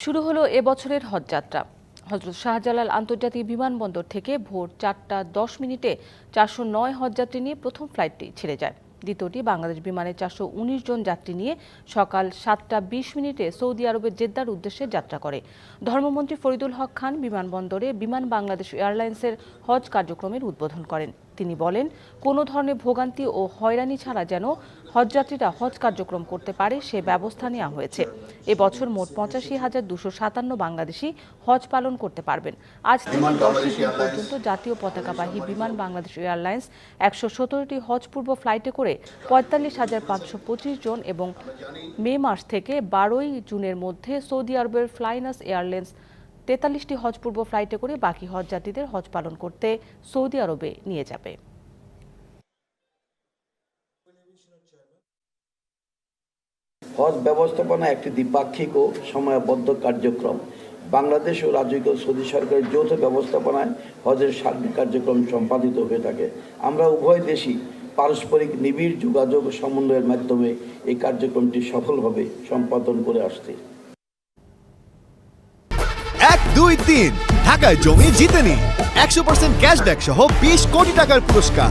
শুরু হলো এবছরের হজযাত্রা হজরত শাহজালাল আন্তর্জাতিক বিমানবন্দর থেকে ভোর চারটা দশ মিনিটে চারশো নয় হজযাত্রী নিয়ে প্রথম ফ্লাইটটি ছেড়ে যায়। দ্বিতীয়টি বাংলাদেশ বিমানে চারশো উনিশ জন যাত্রী নিয়ে সকাল সাতটা বিশ মিনিটে সৌদি আরবের জেদ্দার উদ্দেশ্যে যাত্রা করে। ধর্মমন্ত্রী ফরিদুল হক খান বিমানবন্দরে বিমান বাংলাদেশ এয়ারলাইন্সের হজ কার্যক্রমের উদ্বোধন করেন। তিনি বলেন কোনো ধরনের ভোগান্তি ও হয়রানি ছাড়া যেন হজযাত্রীরা হজ কার্যক্রম করতে পারে সে ব্যবস্থা নেওয়া হয়েছে। এবছর মোট পঁচাশি হাজার দুশো সাতান্ন বাংলাদেশি হজ পালন করতে পারবেন। আজ থেকে দশই জুন পর্যন্ত জাতীয় পতাকাবাহী বিমান বাংলাদেশ এয়ারলাইন্স একশো সতেরোটি হজ পূর্ব ফ্লাইটে করে পঁয়তাল্লিশ হাজার পাঁচশো পঁচিশ জন এবং মে মাস থেকে বারোই জুনের মধ্যে সৌদি আরবের ফ্লাইনাস এয়ারলাইন্স তেতাল্লিশটি হজপূর্ব ফ্লাইটে করে বাকি হজ যাত্রীদের হজ পালন করতে সৌদি আরবে নিয়ে যাবে। হজ ব্যবস্থাপনা একটি দ্বিপাক্ষিক ও সময়বদ্ধ কার্যক্রম। বাংলাদেশ ও রাজকীয় সৌদি সরকারের যৌথ ব্যবস্থাপনায় হজের সার্বিক কার্যক্রম সম্পাদিত হয়ে থাকে। আমরা উভয় দেশই পারস্পরিক নিবিড় যোগাযোগ সমন্বয়ের মাধ্যমে এই কার্যক্রমটি সফলভাবে সম্পাদন করে আসছে। এক, দুই, তিন। ঢাকায় জমি জিতেনি একশো পার্সেন্ট ক্যাশব্যাক সহ বিশ কোটি টাকার পুরস্কার।